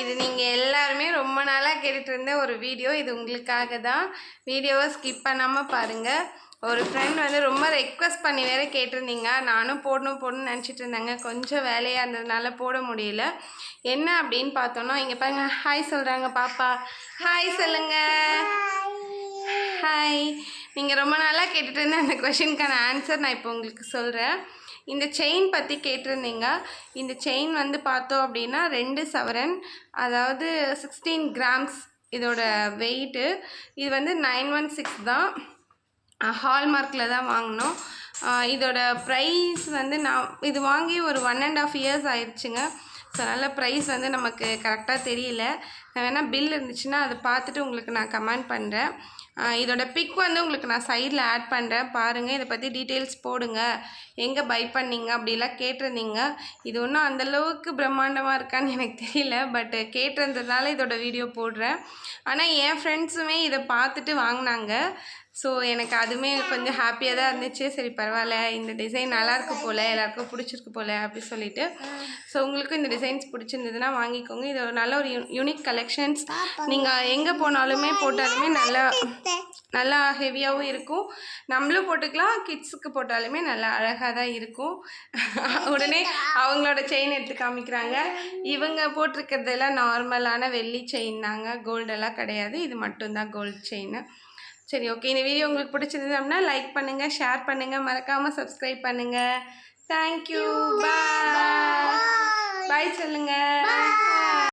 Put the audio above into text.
இது நீங்கள் எல்லாருமே ரொம்ப நாளாக கேட்டுட்டு இருந்த ஒரு வீடியோ. இது உங்களுக்காக தான் வீடியோவை ஸ்கிப் பண்ணாமல் பாருங்கள் ஒரு ஃப்ரெண்ட் வந்து ரொம்ப ரெக்வஸ்ட் பண்ணி வேற கேட்டிருந்தீங்க. நானும் போடணும் போடணும்னு நினச்சிட்டு இருந்தாங்க. கொஞ்சம் வேலையாக இருந்ததுனால போட முடியல. என்ன அப்படின்னு பார்த்தோன்னா இங்கே பாருங்க. ஹாய் சொல்கிறாங்க பாப்பா. ஹாய் சொல்லுங்க. ஹாய் நீங்கள் ரொம்ப நாளாக கேட்டுட்டு இருந்த அந்த கொஷினுக்கான ஆன்சர் நான் இப்போ உங்களுக்கு சொல்கிறேன் இந்த செயின் பற்றி கேட்டிருந்தீங்க. இந்த செயின் வந்து பார்த்தோம் அப்படின்னா ரெண்டு சவரன் அதாவது சிக்ஸ்டீன் கிராம்ஸ் இதோட வெயிட்டு இது வந்து நைன் ஒன் சிக்ஸ் தான். ஹால்மார்க்கில் தான் வாங்கினோம். இதோட ப்ரைஸ் வந்து நான் இது வாங்கி ஒரு ஒன் அண்ட் ஆஃப் இயர்ஸ் ஆயிடுச்சுங்க. ஸோ அதனால் ப்ரைஸ் வந்து நமக்கு கரெக்டாக தெரியல. நான் வேணால் பில் இருந்துச்சுன்னா அதை பார்த்துட்டு உங்களுக்கு நான் கமெண்ட் பண்ணுறேன் இதோட பிக் வந்து உங்களுக்கு நான் சைடில் ஆட் பண்ணுறேன் பாருங்கள் இதை பற்றி டீட்டெயில்ஸ் போடுங்க. எங்கே பை பண்ணீங்க அப்படிலாம் கேட்டிருந்தீங்க. இது ஒன்றும் அந்தளவுக்கு பிரம்மாண்டமாக இருக்கான்னு எனக்கு தெரியல. பட் கேட்டிருந்ததுனால இதோட வீடியோ போடுறேன். ஆனால் என் ஃப்ரெண்ட்ஸுமே இதை பார்த்துட்டு வாங்கினாங்க. ஸோ எனக்கு அதுவுமே கொஞ்சம் ஹாப்பியாக தான் இருந்துச்சு. சரி பரவாயில்ல. இந்த டிசைன் நல்லாயிருக்கு போல் எல்லாருக்கும் பிடிச்சிருக்கு போல் அப்படி சொல்லிட்டு. ஸோ உங்களுக்கும் இந்த டிசைன்ஸ் பிடிச்சிருந்ததுன்னா வாங்கிக்கோங்க. இது ஒரு நல்ல ஒரு யூனிக் கலெக்ஷன்ஸ் நீங்கள் எங்கே போனாலுமே போட்டாலுமே நல்லா நல்லா ஹெவியாகவும் இருக்கும். நம்மளும் போட்டுக்கலாம். கிட்ஸுக்கு போட்டாலுமே நல்லா அழகாக தான் இருக்கும். உடனே அவங்களோட செயின் எடுத்து காமிக்கிறாங்க. இவங்க போட்டிருக்கிறதெல்லாம் நார்மலான வெள்ளி செயின் தாங்க. கோல்டெல்லாம் கிடையாது. இது மட்டும்தான் கோல்டு செயின் சரி ஓகே இந்த வீடியோ உங்களுக்கு பிடிச்சிருந்தது அப்படின்னா லைக் பண்ணுங்கள் ஷேர் பண்ணுங்கள் மறக்காமல் சப்ஸ்கிரைப் பண்ணுங்கள் தேங்க்யூ பாய் பாய் சொல்லுங்கள்